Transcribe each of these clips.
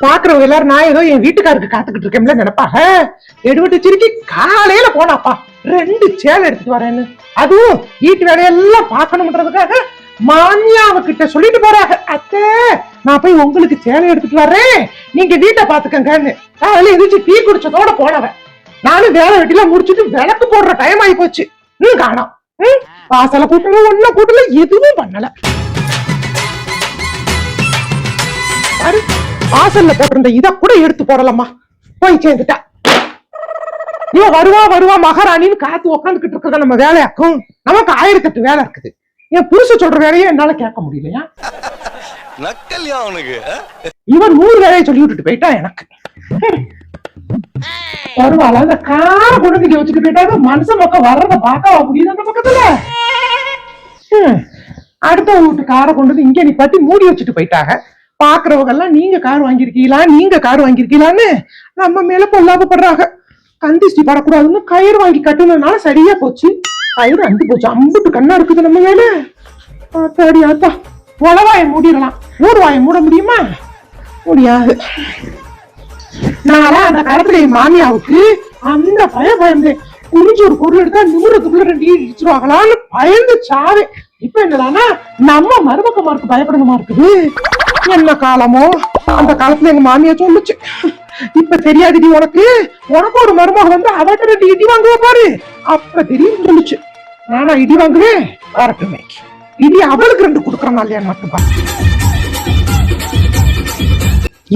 பாக்குறவங்க எல்லாரும் நான் ஏதோ என் வீட்டுக்காருக்கு காத்துக்கிட்டு இருக்கேன்ல நினைப்பாங்க எடுபட்டு சிரிக்கி காலையில போனாப்பா. ரெண்டு சேலை எடுத்துட்டு வரேன்னு. அதுவும் வீட்டு வேலையெல்லாம் பார்க்கணும்ன்றதுக்காக மாமியாவ கிட்ட சொல்லிட்டு போறாங்க அத்தை நான் போய் உங்களுக்கு சேலை எடுத்துட்டு வர்றேன் நீங்க வீட்டை பாத்துக்கங்கன்னு காலையில எந்திரிச்சு டீ குடிச்சதோட போனவன். நானும் வேலை வெட்டிலாம் முடிச்சுட்டு விளக்கு போடுற டைம் ஆகி போச்சு. ம் காணோம். ம், வாசல கூட்டல ஒன்னும் கூட்டல எதுவும் பண்ணல. வாசல்ல போட்டிருந்த இத கூட எடுத்து போடலாமா? போய் சேர்ந்துட்டா. இவன் வருவா வருவா மகாராணின்னு காத்து உக்காந்துக்கிட்டு இருக்கிறத நம்ம வேலையாக்கும். நமக்கு ஆயிரத்தெட்டு வேலை இருக்குது. என் புருஷ சொல்ற வேலையை என்னால கேட்க முடியலையா? நக்கல்யா அவனுக்கு. இவன் நூறு வேலையை சொல்லி விட்டுட்டு போயிட்டான் எனக்கு. வருவாள்? அந்த கார குழந்தைக்கு வச்சுட்டு போயிட்டாங்க மனுஷன் பக்கம் வர்றத பார்க்க முடியுது அந்த பக்கத்துல. அடுத்த வீட்டு காரை கொண்டு வந்து இங்க நிப்பாட்டி மூடி வச்சுட்டு போயிட்டாங்க. பாக்குறவங்க எல்லாம் நீங்க கார் வாங்கியிருக்கீங்களா? நீங்க கார் வாங்கியிருக்கீங்களான்னு நம்ம மேல பொல்லாதப்படுறாங்க. கந்திஷ்டி படக்கூடாதுன்னு கயிறு வாங்கி கட்டுனதுனால சரியா போச்சு. கயிறு அந்து போச்சு. அம்புட்டு கண்ணா இருக்குது நம்ம மேல. சரி ஆத்தா. உளவாய மூடிடலாம். ஊர்வாய மூட முடியுமா? முடியாது. நான்லாம் அந்த காலத்துல என் மாமியாவுக்கு அந்த பய பயந்தேன். குறிஞ்சு ஒரு பொருள் எடுத்தா நூறுக்குள்ள ரெண்டு இடிச்சிருவாங்களான்னு பயந்து சாவே இப்ப என்னடான்னா நம்ம மருமக்கமாருக்கு பயப்படணுமா இருக்குது? என்ன காலமோ? அந்த காலத்துல எங்க மாமியா சொல்லுச்சு. இப்ப தெரியாதுடி உனக்கு. உனக்கு ஒரு மருமக வந்து அவட்ட ரெண்டு இடி வாங்குவ பாரு. அப்ப தெரியும் சொல்லுச்சு. நானா இடி வாங்குவேன்? வரட்டுமே இடி அவளுக்கு ரெண்டு கொடுக்குறேன் இல்லையான்னு மட்டும் பாரு.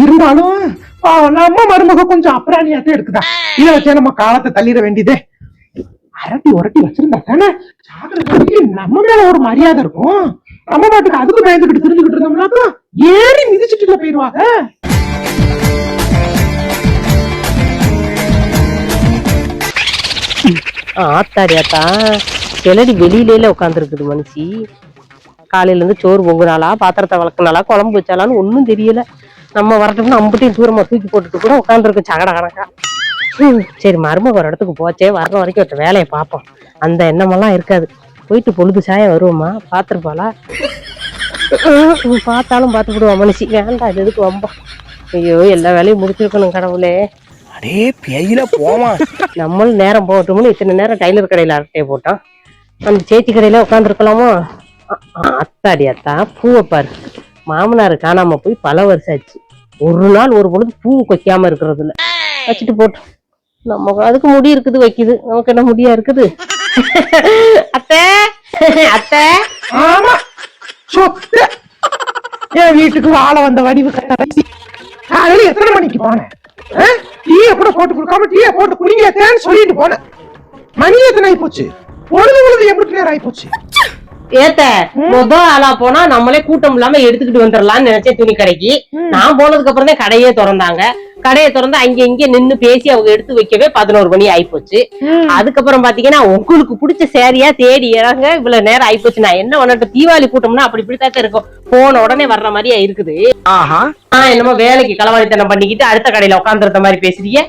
இருந்தாலும் நம்ம மருமக கொஞ்சம் அப்புறாணியாத்தான் எடுக்குதா. இதை வச்சே நம்ம காலத்தை தள்ளிட வேண்டியதே. அரட்டி உரட்டி வச்சிருந்தா தானே? நம்ம மேல ஒரு மரியாதை இருக்கும். நம்ம பாட்டுக்கு அதுக்கு பயந்துகிட்டு தெரிஞ்சுக்கிட்டு இருந்தோம்னாக்கா ஏறி மிதிச்சுட்டுல போயிருவாங்க ஆத்தாடி ஆத்தா கிளடி வெளியில உட்காந்துருக்குது மனுஷி? காலையில இருந்து சோறு பொங்குனாலா பாத்திரத்தை வளர்க்கனாலா குழம்பு வச்சாலான்னு ஒண்ணும் தெரியல. நம்ம வரட்டும்னு அம்புட்டையும் தூரமா தூக்கி போட்டுட்டு கூட உட்காந்துருக்கு சகட கணக்கா. சரி மருமக ஒரு இடத்துக்கு போச்சே வர்ற வரைக்கும் ஒருத்த வேலையை பார்ப்போம். அந்த எண்ணமெல்லாம் இருக்காது. போயிட்டு பொழுது சாய வருவோமா பாத்துருப்பாளா ஹம், பார்த்தாலும் பார்த்து விடுவா மனுஷி. வேண்டாம் இது எதுக்கு வம்பா? ஐயோ எல்லா வேலையும் முடிச்சிருக்கணும் கடவுளே. அடே பெயில போமா. நம்மளும் நேரம் போகட்டும்னு இத்தனை நேரம் டைலர் கடையில அரட்டையை போட்டோம். அந்த சேச்சி கடையில உட்காந்துருக்கலாமோ அத்தாடி அத்தா பூவை பாரு. மாமனார் காணாம போய் பல வருஷம் ஆச்சு. ஒரு நாள் ஒரு பொழுது பூ கொய்க்காம இருக்கிறது இல்ல வச்சுட்டு போட்டோம் நமக்கு அதுக்கு முடி இருக்குது வைக்குது. நமக்கு என்ன முடியா இருக்குது? அத்தை? அத்தை? ஆமா. என் வீட்டுக்கு வாழ வந்த வடிவு கட்டை காலையில எத்தனை மணிக்கு போனேன்? டீயை கூட போட்டு கொடுக்காம டீயை போட்டு குடிங்கத்தேன்னு சொல்லிட்டு போனேன். மணி எத்தனை ஆகி போச்சு? பொழுது பொழுது எப்படி நேரம் ஆகி போச்சு? ஏத்த முத ஆளா போனா நம்மளே கூட்டம் இல்லாம எடுத்துக்கிட்டு வந்துடலாம்னு நினைச்சேன் துணி கடைக்கு. நான் போனதுக்கு அப்புறம் தான் கடையே திறந்தாங்க. கடையை திறந்து அங்க இங்க நின்னு பேசி அவங்க எடுத்து வைக்கவே பதினோரு மணி ஆயிப்போச்சு. அதுக்கப்புறம் பாத்தீங்கன்னா உங்களுக்கு பிடிச்ச சேரியா தேடி இறங்க இவ்வளவு நேரம் ஆயிப்போச்சு. நான் என்ன பண்ணட்டும்? தீபாவளி கூட்டம்னா அப்படி இப்படித்தான் இருக்கும். போன உடனே வர்ற மாதிரியா இருக்குது. ஆஹா. ஆஹ் என்னமோ வேலைக்கு களவாணித்தனம் பண்ணிக்கிட்டு அடுத்த கடையில உட்காந்துருந்த மாதிரி பேசுறீங்க.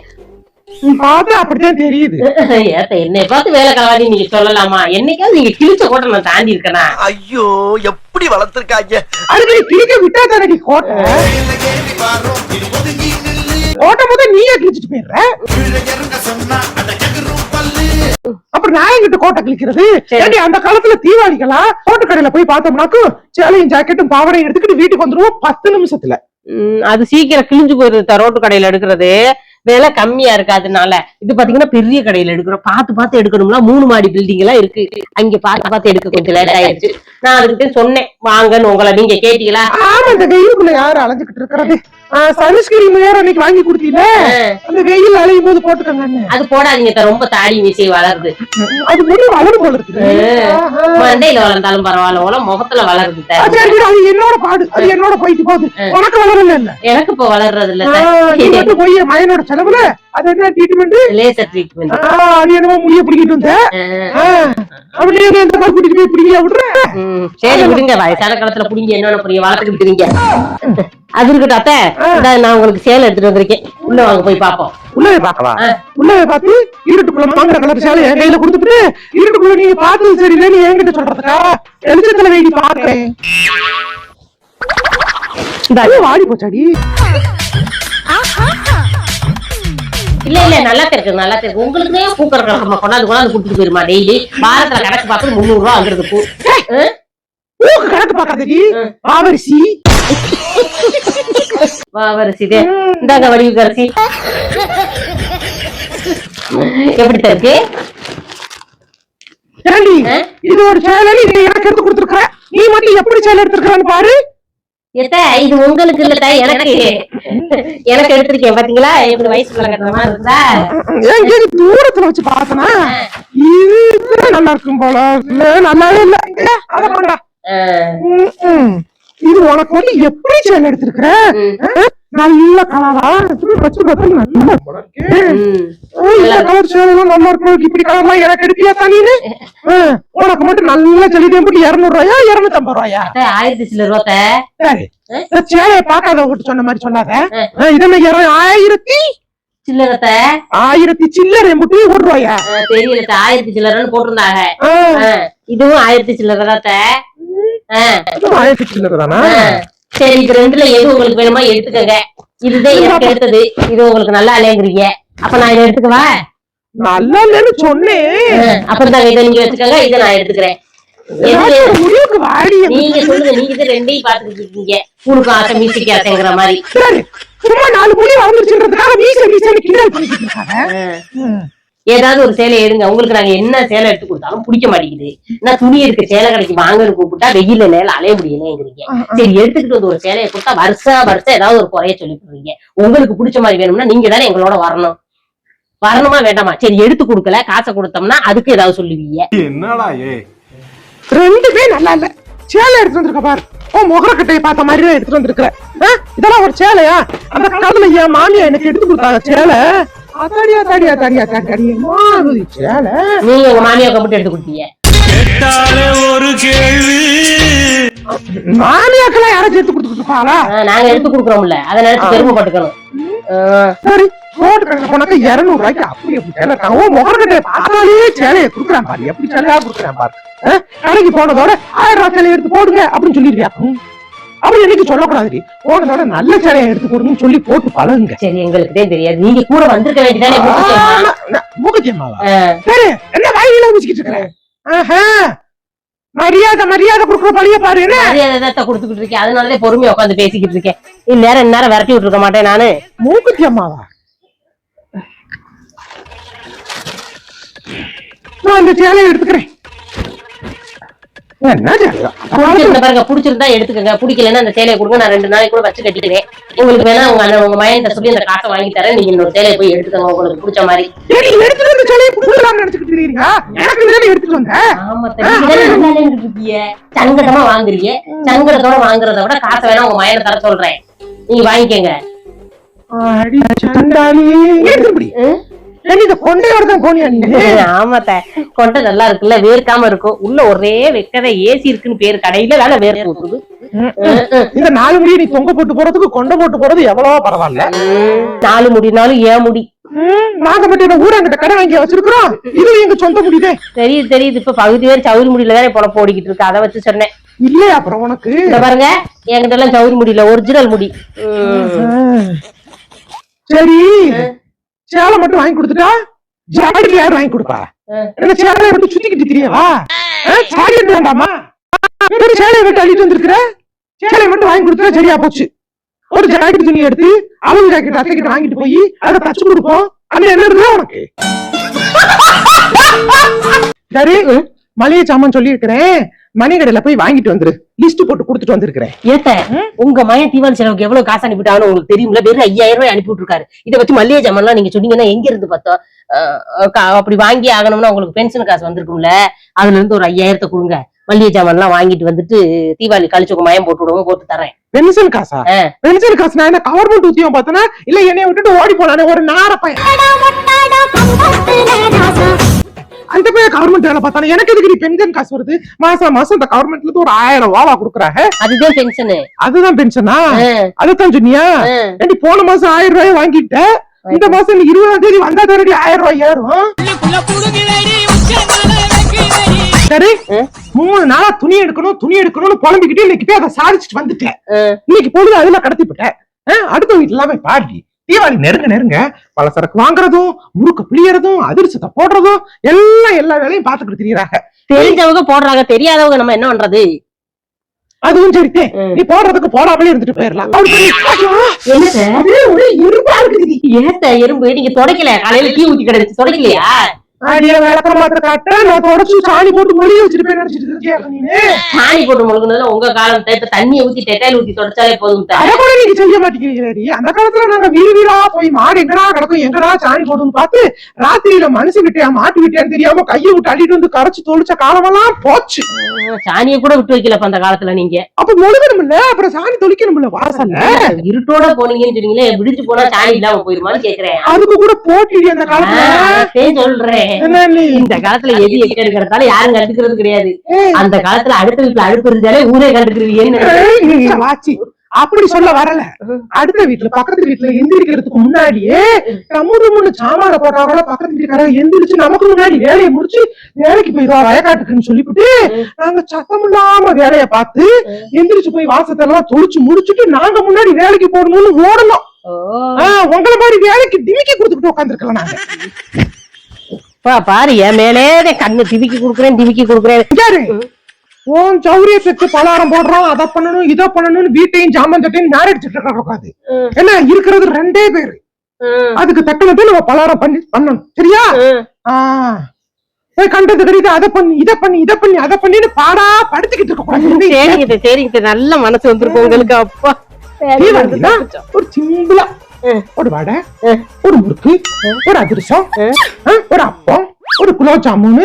பார்த்தா அப்படித்தான் தெரியுது. என்னை பார்த்து வேலை களவாணி நீங்க சொல்லலாமா? என்னைக்காவது நீங்க கிழிச்ச கூட நான் தாண்டி இருக்கேனா? ஐயோ எப்படி வளர்த்திருக்காங்க? அதுக்கு கிழிக்க விட்டா தானடி கோட்டை? கோட்டை முதல் நீயே கிழிச்சிட்டு போயிடுற? அப்புறம் நான் எங்கிட்ட கோட்டை கிழிக்கிறது. ஏண்டி அந்த காலத்துல தீபாவளிக்கெல்லாம் கோட்டை கடையில போய் பார்த்தோம்னாக்கும் சேலையும் ஜாக்கெட்டும் பாவடையும் எடுத்துக்கிட்டு வீட்டுக்கு வந்துருவோம் பத்து நிமிஷத்துல. அது சீக்கிரம் கிழிஞ்சு போயிருது ரோட்டு கடையில எடுக்கிறது. விலை கம்மியா இருக்கு அதனால இது பாத்தீங்கன்னா பெரிய கடையில எடுக்கிறோம். பார்த்து பார்த்து எடுக்கணும்னா மூணு மாடி பில்டிங் எல்லாம் இருக்கு. அங்க பார்த்து பார்த்து எடுக்க கொஞ்சம் லேட் ஆயிடுச்சு நான் அதுக்கிட்ட சொன்னேன் வாங்கன்னு உங்களை நீங்க கேட்டீங்களா? ஆமா இந்த வெயிலுக்குள்ள யாரு அலைஞ்சுக்கிட்டு இருக்கிறது? சன்ஸ்கிரீன் வேற அன்னைக்கு வாங்கி கொடுத்தீல அந்த வெயில் அலையும் போது போட்டுக்கோங்க அது போடாதீங்க ரொம்ப தாடி மீசை வளருது. அது முடி வளரும் போல இருக்குது. ஆஹா. மண்டையில வளர்ந்தாலும் பரவாயில்ல போல முகத்துல வளருது. அது என்னோட பாடு அது என்னோட போயிட்டு போகுது. உனக்கு வளரல இல்ல? எனக்கு இப்ப வளர்றது இல்ல போய் மயனோட செலவுல அது என்ன ட்ரீட்மெண்ட் லேசர் ட்ரீட்மெண்ட் அது என்னமோ முடிய பிடிக்கிட்டு வந்த அப்படியே இந்த மாதிரி கூட்டிட்டு போய் பிடிக்கல விடுற. சரி விடுங்க. வயசான காலத்துல புடிங்க. என்னென்ன புரிய வளர்த்துக்கிட்டு இருக்கீங்க அது இருக்கட்டும் அத்தை. இந்தா நான் உங்களுக்கு சேலை எடுத்துட்டு வந்திருக்கேன். உள்ள வாங்க போய் பாப்போம் உள்ளவே பாக்கவா ஆ. உள்ளவே பார்த்து இருட்டுக்குள்ள மாங்கிற கலர் சேலை என் கையில கொடுத்துட்டு இருட்டுக்குள்ள நீங்க பார்த்தது சரியில்லைன்னு என்கிட்ட சொல்றதுக்கா? வெளிச்சத்துல வேடி பாக்குறேன் இந்த. வாடி போச்சாடி. இல்ல இல்ல நல்லா இருக்கு நல்லா இருக்கு உங்களுக்குமே பூக்கிற கிழமை கொண்டாந்து கொண்டாந்து கொடுத்துட்டு போயிருமா டெய்லி வாரத்துல கணக்கு பார்த்து முந்நூறு ரூபா வந்துருது பூ ஆ? ஊக்கு கணக்கு பாக்காதடி ம். ஆவரிசி வா வரிசிதே இந்தாங்க வடிவு கரிசி. எப்படி ஆ? இது ஒரு சேலை நீ எனக்கு எடுத்து கொடுத்துருக்க நீ மட்டும் எப்படி சேலை எடுத்துருக்கான்னு பாரு. எத்த இது உங்களுக்கு இல்ல எனக்கு. எனக்கு எடுத்திருக்கேன் பாத்தீங்களா? எப்படி மாதிரி இருக்குதா எங்க தூரத்துல வச்சு பார்த்தனா இது நல்லா இருக்கும் போல. இல்ல நல்லாவே இல்ல. அத. இது உனக்கு வந்து எப்படி சேலை எடுத்திருக்கிற? ம். ஆ? நல்ல கலரா இப்படி வச்சு பார்த்தா நல்லா இந்த கலர் சேலைலாம் நல்லா இருக்கும் இப்படி கலர்லாம் எனக்கு எடுப்பியா தனின்னு? உனக்கு மட்டும் நல்ல செடியும் போட்டு இருநூறு ரூபாயா இருநூத்தம்பது ரூபாயா அத்தை, ஆயிரத்தி சில ரூபாத்த சேலையை பார்க்காதவங்கிட்ட சொன்ன மாதிரி சொன்னாத ஆ, இது என்ன இரு- ஆயிரத்தி சில்லறத்த ஆயிரத்தி சில்லறை முட்டி ஒரு ரூபாயா தெரியல ஆயிரத்தி சில்லறன்னு போட்டிருந்தாங்க. இதுவும் ஆயிரத்தி சில்லறை இதுவும் ஆயிரத்தி சில்லறை தானா? சரி இது ரெண்டுல எது உங்களுக்கு வேணுமா எடுத்துக்கங்க. இதுதான் எனக்கு எடுத்தது. இது உங்களுக்கு நல்லா இல்லைங்கிறீங்க. அப்ப நான் இதை எடுத்துக்கவா? நல்லா இல்லைன்னு சொன்னேன். தாங்க இதை நீங்க வச்சுக்கோங்க இதை நான் எடுத்துக்கிறேன். நீங்க சொல்லுங்க. நீங்க இது ரெண்டையும் பாத்துக்கிட்டு இருக்கீங்க. உங்களுக்கு ஆசை மியூசிக் ஆசைங்கிற மாதிரி. சரி, சும்மா நாலு முடி வளர்ந்துருச்சுன்றதுக்காக மீச மீசன்னு கிண்டல் இருக்காங்க. ஏதாவது ஒரு சேலை எடுங்க. உங்களுக்கு நாங்க என்ன சேலை எடுத்து கொடுத்தாலும் பிடிக்க மாட்டேங்குது. நான் துணி எடுக்க சேலை கடைக்கு வாங்கன்னு கூப்பிட்டா வெயில்ல நேரம் அலைய முடியலங்கிறீங்க. சரி எடுத்துக்கிட்டு வந்து ஒரு சேலையை கொடுத்தா வருஷம் வருஷம் ஏதாவது ஒரு குறைய சொல்லி போடுறீங்க உங்களுக்கு பிடிச்ச மாதிரி வேணும்னா நீங்க தானே எங்களோட வரணும். வரணுமா வேண்டாமா? சரி எடுத்து கொடுக்கல. காசை கொடுத்தோம்னா அதுக்கு ஏதாவது சொல்லுவீங்க. என்னடா ஏ ரெண்டுமே நல்லா இல்ல. சேலை எடுத்து வந்திருக்க பாரு. ஓ முகரக்கட்டையை பார்த்த மாதிரி தான் எடுத்துட்டு வந்திருக்கிற. இதெல்லாம் ஒரு சேலையா? அந்த காலத்துல என் மாமியா எனக்கு எடுத்து கொடுத்தாங்க சேலை. அத்தாடியா தாடியா சேலை. மாமியா கம்பிட்டு எடுத்து கொடுத்தீங்க. கேட்டாலே ஒரு கேள்வி. மாமியாக்கெல்லாம் யாராச்சும் எடுத்து கொடுத்துட்டு இருப்பாளா ஆ, நாங்க எடுத்து கொடுக்குறோம்ல. அதை நினைச்சு பெருமைப்பட்டுக்கணும். சரி ரோட்டு கடையில் போனாக்க இருநூறு ரூபாய்க்கு அப்படி எப்படி சேலை இருக்காங்க ஓ முகரக்கட்டையை பார்த்தாலே சேலையை கொடுக்குறான் பாரு. எப்படி சேலையா கொடுக்குறான் பாரு. கடைக்கு போனதோட ஆயிரம் ரூபாய் சேலையை எடுத்து போடுங்க அப்படின்னு சொல்லிருக்கியா ம். அப்படி என்னைக்கு சொல்லக்கூடாதுடி. போனதோட நல்ல சேலையை எடுத்து போடுங்கன்னு சொல்லி போட்டு பழகுங்க. சரி எங்களுக்கு தெரியாது. நீங்க கூட வந்திருக்க வேண்டியதானே ஆ, சரி என்ன வாயில வச்சுக்கிட்டு இருக்கிறேன் ஆஹா. மரியாதை மரியாதை கொடுக்குற பழிய பாரு என்ன? மரியாதை கொடுத்துக்கிட்டு இருக்கேன். அதனாலதான் பொறுமையா உட்காந்து பேசிக்கிட்டு இருக்கேன். இந்நேரம் இந்நேரம் விரட்டி விட்டுருக்க மாட்டேன் நானு. மூக்குத்தி அம்மாவா? நான் இந்த சேலையை எடுத்துக்கிறேன். பிடிச்சிருந்த பாருங்க பிடிச்சிருந்தா எடுத்துக்கங்க. பிடிக்கலன்னா அந்த சேலையை கொடுங்க நான் ரெண்டு நாளைக்கு கூட வச்சு கட்டிக்கிறேன் உங்களுக்கு வேணா உங்க அண்ணன் உங்க மயன் சொல்லி அந்த காசை வாங்கி தரேன். நீங்க இன்னொரு சேலையை போய் எடுத்துக்கங்க உங்களுக்கு பிடிச்ச மாதிரி. ஏய், நீ எடுத்துட்டு வந்த சேலையை கொடுக்கலாம்னு நினைச்சுக்கிட்டு இருக்கீங்க எனக்கு தானே எடுத்துட்டு வந்த? ஆமா தம்பி, இதெல்லாம் நல்லா இல்லைன்னு இருக்கீங்க. சங்கடமா வாங்குறீங்க சங்கடத்தோட வாங்குறத விட காசை வேணா உங்க மயனை தர சொல்றேன். நீங்க வாங்கிக்கங்க. அடி சண்டாளி. எடுத்துப்படி இந்த கொண்டையோட தான் நீ ஆமாத்த. கொண்டை நல்லா இருக்குல்ல வேர்க்காம இருக்கும். உள்ள ஒரே வெக்கதை ஏசி இருக்குன்னு பேரு கடையில வேலை ஊத்துது இந்த நாலு முடியை நீ தொங்க போட்டு போறதுக்கு கொண்டை போட்டு போறது எவ்வளவோ பரவாயில்ல. நாலு முடினாலும் ஏன் முடி? நாங்க மட்டும் என்ன ஊராங்கிட்ட கடை வாங்கி வச்சிருக்கிறோம். இது எங்க சொந்த முடியுதே. தெரியுது தெரியுது. இப்ப பகுதி பேர் சவுரி முடியல வேற பொழப்பு ஓடிக்கிட்டு இருக்கு. அதை வச்சு சொன்னேன். இல்லையா அப்புறம் உனக்கு? இந்த பாருங்க என்கிட்ட எல்லாம் சவுரி முடியல ஒரிஜினல் முடி. சரி. சேலை மட்டும் வாங்கி கொடுத்துட்டா? ஜாக்கெட் யார் வாங்கி கொடுப்பா. என்ன சேலையை விட்டு சுத்திக்கிட்டு தெரியவா? ஜாக்கெட் வேண்டாமா? சேலையை விட்டு அள்ளிட்டு வந்திருக்கிற? சேலையை மட்டும் வாங்கி கொடுத்தா சரியா போச்சு. ஒரு ஜாக்கெட் துணி எடுத்து அவங்க ஜாக்கெட் அத்தை கிட்ட வாங்கிட்டு போய் அதை தச்சு கொடுப்போம். அது என்ன இருந்தா உனக்கு. சரி மளிகை சாமான் சொல்லி இருக்கிறேன் மணி கடையில போய் வாங்கிட்டு வந்துரு. லிஸ்ட் போட்டு கொடுத்துட்டு வந்திருக்கிறேன். ஏத்த உங்க மயன் தீவாளி செலவுக்கு எவ்வளவு காசு அனுப்பிட்டாலும் உங்களுக்கு தெரியும்ல? வெறும் ஐயாயிரம் ரூபாய் அனுப்பி விட்டுருக்காரு இதை வச்சு மல்லிகை ஜாமான்லாம் நீங்க சொன்னீங்கன்னா எங்க இருந்து பார்த்தோம்? அப்படி வாங்கி ஆகணும்னா உங்களுக்கு பென்ஷன் காசு வந்திருக்கும்ல? அதுல இருந்து ஒரு ஐயாயிரத்தை கொடுங்க. மல்லிகை ஜாமான்லாம் வாங்கிட்டு வந்துட்டு தீபாவளி கழிச்சு உங்க மயம் போட்டு விடுவோம் போட்டு தரேன். பென்ஷன் காசா. பென்ஷன் காசு நான் என்ன? கவர்மெண்ட் உத்தியோகம் பார்த்தனா இல்ல என்னைய விட்டுட்டு ஓடி போனானே ஒரு நார பையன் கவர்மெண்ட் வேலை பார்த்தானே? எனக்கு எதுக்கு நீ பென்ஷன் காசு வருது? மாசம் மாசம் இந்த கவர்மெண்ட்ல இருந்து ஒரு ஆயிரம் ரூபாவா கொடுக்குறாங்க. அதுதான் பென்ஷனு அதுதான் பென்ஷனா அதுதான் சொன்னியா ஏண்டி போன மாசம் ஆயிரம் ரூபாய் வாங்கிட்ட? இந்த மாசம் இருபதாம் தேதி வந்தா தானடி ஆயிரம் ரூபாய் ஏறும்? சரி மூணு நாளா துணி எடுக்கணும் துணி எடுக்கணும்னு புலம்பிக்கிட்டு இன்னைக்கு போய் அதை சாதிச்சுட்டு வந்துட்டேன். இன்னைக்கு பொழுது அதுல கடத்தி போட்டேன் அடுத்த வீட்டுல போய் பாடி தீபாவளி நெருங்க நெருங்க பலசரக்கு வாங்குறதும் முறுக்கு பிழியறதும் அதிர்ச்சத்தை போடுறதும் எல்லாம் எல்லா வேலையும் பாத்துக்கிட்டு திரியறாங்க. தெரிஞ்சவங்க போடுறாங்க தெரியாதவங்க நம்ம என்ன பண்றது? அதுவும் சரித்தே ம். நீ போடுறதுக்கு போடாமலே இருந்துட்டு போயிடலாம். சார்? இரும்பா இருக்குது. ஏத்த எறும்பு நீங்க தொடக்கல. காலையில டீ ஊத்தி கிடந்துச்சு. தொடக்கலையா? அடிய விளக்கம் பார்த்து காட்ட நான் தொடச்சு சாணி போட்டு மொழிய வச்சுட்டு போய் நினைச்சிட்டு இருக்கியா நீனு சாணி போட்டு முழுகுனதுல உங்க காலம் இப்ப தண்ணியை ஊத்தி டெட்டாயில் ஊத்தி தொடச்சாலே போதும். அத கூட நீங்க செய்ய மாட்டேங்கிறீங்களேடி அந்த காலத்துல நாங்க வீடு வீடா போய் மாடு எங்கடா கிடக்கும் எங்கடா சாணி போடுன்னு பார்த்து ராத்திரியில மனுஷன் விட்டியா மாட்டு விட்டியான்னு தெரியாம கையை விட்டு அள்ளிட்டு வந்து கரைச்சு தொளிச்ச காலமெல்லாம் போச்சு. சாணியை கூட விட்டு வைக்கலப்ப அந்த காலத்துல நீங்க. அப்ப முழுகணும்ல அப்புறம் சாணி தொளிக்கணும்ல வாசல்ல? இருட்டோட போனீங்கன்னு சொன்னீங்களே விடிஞ்சு போனா சாணி இல்லாம போயிருமான்னு கேக்குறேன். அதுக்கு கூட போட்டி அந்த காலத்துல. சொல்றேன். நீ இந்த காலத்துல எது எங்க இருக்கிறதால யாரும் கண்டுக்கிறது கிடையாது. அந்த காலத்துல அடுத்த வீட்டுல அழுப்பு இருந்தாலே ஊரே வாச்சி அப்படி சொல்ல வரல. அடுத்த வீட்டுல பக்கத்து வீட்டுல எந்திரிக்கிறதுக்கு முன்னாடியே கம்முன்னு முன்னு சாமான போட்டா கூட பக்கத்து வீட்டுக்காரங்க எந்திரிச்சு நமக்கு முன்னாடி வேலையை முடிச்சு வேலைக்கு போயிடுவா வயக்காட்டுக்குன்னு சொல்லிவிட்டு நாங்க சத்தம் இல்லாம வேலையை பார்த்து எந்திரிச்சு போய் வாசத்தை எல்லாம் தொளிச்சு முடிச்சுட்டு நாங்க முன்னாடி வேலைக்கு போடணும்னு ஓடணும். உங்களை மாதிரி வேலைக்கு டிமிக்கி கொடுத்துட்டு உட்காந்துருக்கலாம் நாங்க. பா பாரு என் மேலே கண்ணு திவிக்கி குடுக்குறேன் திவிக்கி குடுக்குறேன். உன் சௌரியத்துக்கு பலாரம் போடுறோம் அதை பண்ணணும் இதை பண்ணணும்னு வீட்டையும் ஜாமான் சட்டையும் நேரம் அடிச்சுட்டு இருக்க கூடாது ம். என்ன இருக்கிறது ரெண்டே பேரு. அதுக்கு தக்கனது நம்ம பலாரம் பண்ணி பண்ணணும். சரியா? கண்டது கிடையாது அதை பண்ணி இதை பண்ணி இதை பண்ணி அதை பண்ணின்னு பாடா படுத்துக்கிட்டு இருக்க கூடாது. சரிங்க சரிங்க நல்ல மனசு வந்திருக்கும் உங்களுக்கு. அப்பா. ஒரு சிம்பிளா. ஒரு வடை. ஒரு முறுக்கு ஒரு அதிரசம் ஒரு அப்பம் ஒரு குலோப் ஜாமுன்.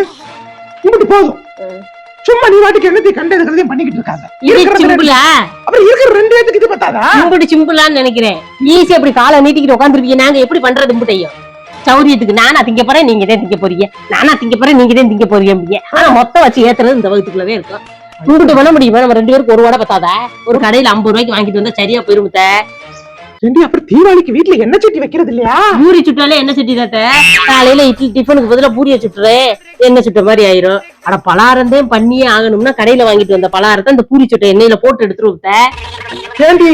இப்படி போதும். சும்மா நீ வாட்டுக்கு என்னத்தை கண்டது கண்டதையும் பண்ணிக்கிட்டு சிம்பிளா? அப்புறம் இருக்கிற ரெண்டு பேத்துக்கு இது பத்தாதா? சிம்பிள் சிம்பிளான்னு நினைக்கிறேன். ஈஸி அப்படி காலை நீட்டிக்கிட்டு உட்காந்துருப்பீங்க நாங்க எப்படி பண்றது முட்டையும்? சௌரியத்துக்கு நானா திங்க போறேன் நீங்க தான் திங்க போறீங்க. நானா திங்க போறேன் நீங்க தான் திங்க போறீங்க ஆனா மொத்தம் வச்சு ஏத்துறது இந்த வகுத்துக்குள்ளவே இருக்கும் உங்ககிட்ட பண்ண முடியுமா? நம்ம ரெண்டு பேருக்கு ஒரு வடை பத்தாதா? ஒரு கடையில ஐம்பது ரூபாய்க்கு வாங்கிட்டு வந்தா சரியா போயிரும் ஏண்டி அப்புறம் தீபாவளிக்கு வீட்டுல என்ன சட்டி வைக்கிறது இல்லையா? பூரி சுட்டாலே என்ன சட்டி தாத்த. காலையில இட்லி டிஃபனுக்கு பதிலா பூரிய சுட்டுறே. எண்ணெய் சுட்ட மாதிரி ஆயிரும். ஆனா பலாரந்தையும் பண்ணியே ஆகணும்னா கடையில வாங்கிட்டு வந்த பலாரத்தை இந்த பூரி சுட்ட எண்ணெயில போட்டு எடுத்துருவோம் ஏண்டி?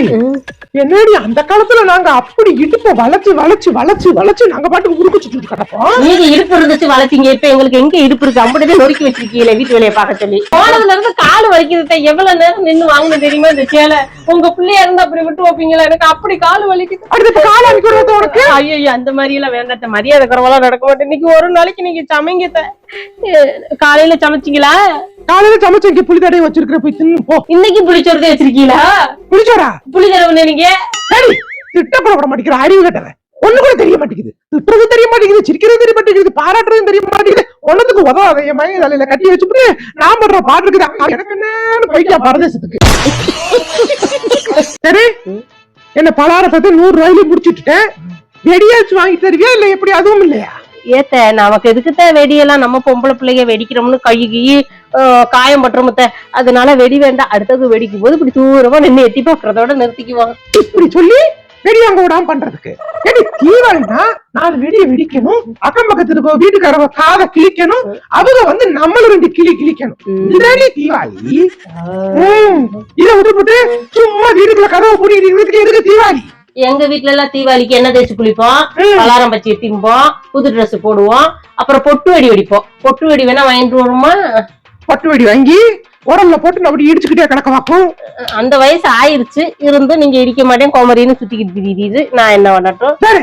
என்னடி அந்த காலத்துல நாங்க அப்படி இடுப்ப வளைச்சு வளைச்சு வளைச்சு வளைச்சு நாங்க பாட்டுக்கு உருக்கு சுட்டு கிடப்போம். நீங்க இடுப்பு இருந்துச்சு வளர்த்தீங்க இப்ப எங்களுக்கு எங்க இடுப்பு இருக்கு? அம்புடவே நொறுக்கி வச்சிருக்கீங்களே வீட்டு வேலையை பார்க்க சொல்லி. போனதுல இருந்து கால் வலிக்குது எவ்வளவு நேரம் நின்னு வாங்கணும் தெரியுமா இந்த சேலை? உங்க பிள்ளையா இருந்தா அப்படி விட்டு வைப்பீங்களா? எனக்கு அப்படி கால் வலிக்குது. அடுத்து காலம் அனுப்பிடுறது உனக்கு? ஐயோ அந்த மாதிரி எல்லாம் வேண்டாத்த மரியாதை குறவெல்லாம் நடக்க மாட்டேன் இன்னைக்கு ஒரு நாளைக்கு நீங்க சமைங்க காலையில சமைச்சீங்களா? காலையில சமைச்சு இங்க புளி தடையை வச்சிருக்கிற போய் தின்னு போ. இன்னைக்கு புளிச்சோறுதே வச்சிருக்கீங்களா? புளிச்சோரா புளி தடவை நீங்க? திட்டப்பட விட மாட்டேங்கிற அறிவு கட்டவன் ஒண்ணு கூட தெரிய மாட்டேங்குது. திட்டுறது தெரிய மாட்டேங்குது சிரிக்கிறது தெரிய மாட்டேங்குது பாராட்டுறதும் தெரிய மாட்டேங்குது. ஒண்ணுத்துக்கு உதவாத என் மகன் தலையில கட்டி வச்சுட்டு நான் பண்ற பாட்டு இருக்குது. எனக்கு என்னன்னு பைக்கா பரதேசத்துக்கு. சரி என்ன பலாரத்தை நூறு ரூபாயில முடிச்சுட்டேன் வெடியாச்சு வாங்கி தருவியா இல்ல எப்படி? அதுவும் இல்லையா? ஏத்த நமக்கு எதுக்குத்தான் வெடியெல்லாம் நம்ம பொம்பளை பிள்ளைங்க வெடிக்கிறோம்னு கழுகி காயம் பட்டுறோமத்த அதனால வெடி வேண்டாம் அடுத்தது வெடிக்கும் போது இப்படி தூரமா நின்று எட்டி பாக்குறதோட நிறுத்திக்குவாங்க. இப்படி சொல்லி வெடி வாங்க விடாம பண்றதுக்கு. ஏடி தீபாவளினா நாலு வெடியை வெடிக்கணும் அக்கம் பக்கத்துல இருக்க வீட்டுக்காரங்க காதை கிழிக்கணும் அவங்க வந்து நம்மள ரெண்டு கிளி கிழிக்கணும். இதுதானே தீபாவளி? ம். இதை விட்டுப்புட்டு சும்மா வீட்டுக்குள்ள கதவை பூட்டிட்டு இருக்கிறதுக்கு எதுக்கு தீபாவளி? எங்க வீட்ல எல்லாம் தீபாவளிக்கு எண்ணெய் தேய்ச்சி குளிப்போம். பலாரம் பச்சி திம்போம். புது Dress போடுவோம். அப்புறம் பொட்டு வெடி வெடிப்போம். பொட்டு வெடி வேணா வாங்கிட்டு வருமா? பட்டு வெடி வாங்கி உடம்புல போட்டு அப்படி இடிச்சுக்கிட்டே கிடக்க வாக்கும் அந்த வயசு ஆயிருச்சு. இருந்து நீங்க இடிக்க மாட்டேன் கோமரின்னு சுத்திக்கிட்டு திரியுது நான் என்ன பண்ணட்டும்? சரி.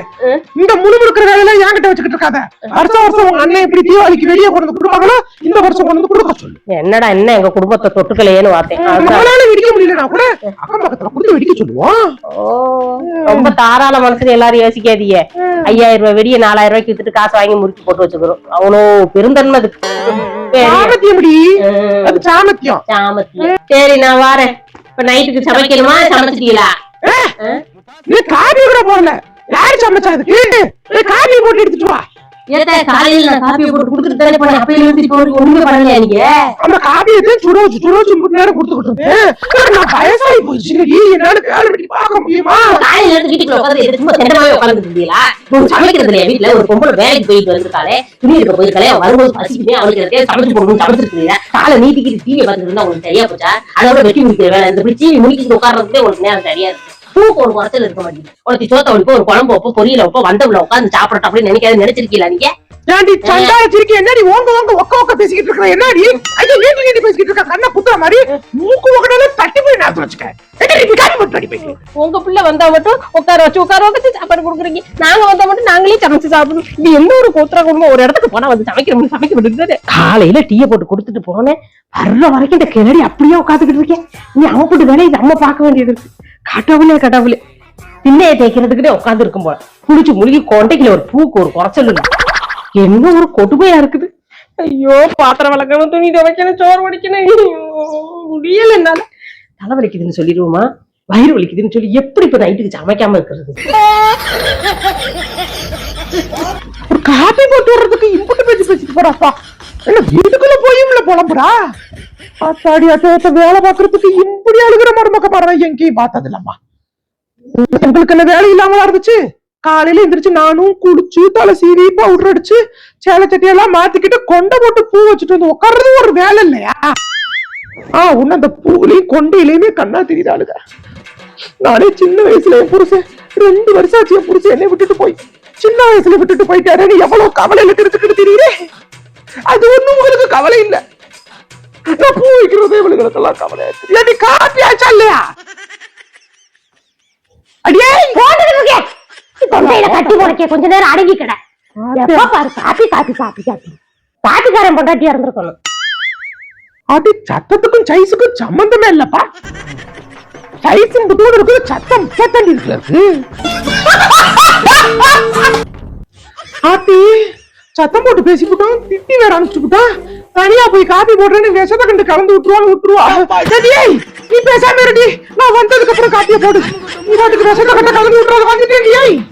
இந்த முழுமுழுக்கிற வேலையெல்லாம் என்கிட்ட வச்சுக்கிட்டு இருக்காத. வருஷம் வருஷம் உங்க அண்ணன் எப்படி தீபாவளிக்கு வெளியே கொண்டு வந்து கொடுப்பாங்களோ இந்த வருஷம் கொண்டு வந்து கொடுக்க சொல்லு. என்னடா என்ன எங்க குடும்பத்தை தொட்டுக்கலையேன்னு அதுதான். நம்மளால வெடிக்க முடியலனா கூட அக்கம் பக்கத்துல கொடுத்து வெடிக்க சொல்லுவோம். ரொம்ப தாராள மனசுல எல்லாரும் யோசிக்காதீங்க. ஐயாயிரம் ரூபாய் வெடிய நாலாயிரம் ரூபாய்க்கு வித்துட்டு காசு வாங்கி முறுக்கி போட்டு வச்சுக்கிறோம். அவனோ பெருந்தன்மை அதுக்கு. சாமத்தியம் அது சாமத்தியம் சாமத்தியம். சரி நான் வாரேன். இப்ப நைட்டுக்கு சமைக்கணுமா? சமைச்சிட்டீங்களா நீ காபி கூட போடல. யாரு சமைச்சா அதுக்கு? நீ காபி போட்டு எடுத்துட்டு வா. ஏத்த காலையில நான் காப்பியை போட்டு குடுத்துட்டு தானே போனேன். அப்பையில இருந்து இப்போ வரைக்கும் ஒண்ணுமே பண்ணலையா நீங்க? அந்த சுட வச்சு சுட வச்சு மூணு நேரம் கொடுத்துக்கிட்டு இருந்தேன். நான் வயசாகி போயிடுச்சு நீ என்னால வேலை வெட்டி பார்க்க முடியுமா? காலையில இருந்து வீட்டுக்குள்ள உட்காந்து சும்மா தெண்டமாவே இருந்தீங்களா? சமைக்கிறது இல்லையா வீட்டுல? ஒரு பொம்பளை வேலைக்கு போயிட்டு வந்திருக்காளே. துணி எடுக்க போயிருக்காளே வரும்போது பசிக்குமே அவளுக்கு இருக்கே சமைச்சு போடணும் சமைச்சிட்டு இருக்கீங்க காலை நீட்டிக்கிட்டு டிவி பார்த்துட்டு இருந்தா உங்களுக்கு சரியா போச்சா? அதோட வெட்டி முடிக்கிற வேலை. இந்த டிவி முடிக்கிட்டு உட்கார்றதுக்கே உங்களுக்கு நேரம் சரியா இருக்கு. பூக்கு ஒரு குறைச்சல் இருக்க மாட்டேங்குது. ஒருத்தி சோத்த ஒழிப்போ ஒரு குழம்பு வைப்போ பொரியல வைப்போ உள்ள உட்காந்து சாப்பிடட்டும் அப்படின்னு நினைக்காது நினைச்சிருக்கீங்களா நீங்க? ஏன்டி சண்டாச்சிருக்கி என்னடி ஓங்க ஓங்க ஒக்க ஒக்க பேசிக்கிட்டு இருக்கிற? என்னடி? ஐயோ நீட்டி நீ பேசிக்கிட்டு இருக்க கண்ணை குத்துற மாதிரி மூக்கு ஒக்கனால தட்டி போய் நான் வச்சுக்க என்னடி நீ காரி போட்டு அடி உங்க பிள்ளை வந்தா மட்டும் உட்கார வச்சு உட்கார வச்சு சாப்பாடு கொடுக்குறீங்க. நாங்க வந்தா மட்டும் நாங்களே சமைச்சு சாப்பிடணும். இது எந்த ஒரு கோத்திர குடும்பம்? ஒரு இடத்துக்கு போனா வந்து சமைக்கிற முடியும் சமைக்க முடியாது காலையில டீயை போட்டு கொடுத்துட்டு போனேன். வர்ற வரைக்கும் இந்த கிளடி அப்படியே உட்காந்துக்கிட்டு இருக்கேன். நீ அவன் போட்டு வேலையை நம்ம பார்க்க வேண்டியது இருக்கு. கடவுளே கடவுளே. திண்ணையை தேய்க்கிறதுக்கிட்டே உட்காந்து இருக்கும் போல. குளிச்சு முழுகி கொண்டைக்குள்ள ஒரு பூக்கு ஒரு குறைச்சல் இல்லை என்ன ஒரு கொடுமையா இருக்குது? ஐயோ பாத்திரம் விளக்கணும் துணி துவைக்கணும் சோறு வடிக்கணும். முடியல என்னால. தலை வலிக்குதுன்னு சொல்லிடுவோமா? வயிறு வலிக்குதுன்னு சொல்லி எப்படி இப்ப நைட்டுக்கு சமைக்காம இருக்கிறது? ஒரு காப்பி போட்டு வர்றதுக்கு இம்புட்டு பேச்சு பேசிட்டு போறாப்பா. என்ன வீட்டுக்குள்ள போயும்ல புலம்புறா? அத்தாடி அத்த வேலை பாக்குறதுக்கு இப்படி அழுகிற மருமக்க பாரு எங்கேயும் பார்த்தது இல்லம்மா உங்களுக்கு என்ன வேலை இல்லாமலா இருந்துச்சு? காலையில எந்திரிச்சு நானும் குடிச்சு தலை சீவி பவுடர் அடிச்சு சேலை சட்டியெல்லாம் மாத்திக்கிட்டு கொண்டை போட்டு பூ வச்சுட்டு வந்து உட்கார்றது ஒரு வேலை இல்லையா? ஆ உன்ன அந்த பூலையும் கொண்டையிலயுமே கண்ணா தெரியுதாளுங்க. நானே சின்ன வயசுல என் புருஷன் ரெண்டு வருஷம் ஆச்சு என் புருஷன் என்னை விட்டுட்டு போய். சின்ன வயசுல விட்டுட்டு போயிட்டாரு எவ்வளவு கவலையில கிடச்சுக்கிட்டு தெரியுறே அது ஒண்ணும் உங்களுக்கு கவலை இல்ல. நான் பூ வைக்கிறதே இவளுகளுக்கெல்லாம் கவலை. ஆச்சு ஏடி காப்பி ஆச்சா இல்லையா? அடியே தொண்டையில கட்டி முறைக்க கொஞ்ச நேரம் அடங்கி கிட எப்ப பாரு காப்பி காப்பி காப்பி காப்பி காப்பிக்காரன் பொண்டாட்டியா இருந்திருக்கணும். அது சத்தத்துக்கும் சைஸுக்கும் சம்பந்தமே இல்லப்பா. சைஸும் புத்தோடு இருக்குது சத்தம் சத்தம் இருக்குல்ல இருக்கு ஆத்தி சத்தம் போட்டு பேசிவிட்டோம் திட்டி வேற அனுப்பிச்சுட்டோம் தனியா போய் காப்பி போடுறேன்னு விஷத்தை கண்டு கலந்து விட்டுருவான்னு விட்டுருவா. நீ பேசாம இருடி. நான் வந்ததுக்கு அப்புறம் காப்பியை போடு. நீ பாட்டுக்கு விஷத்தை கண்டு கலந்து விட்டுறது வந்துட்டேன்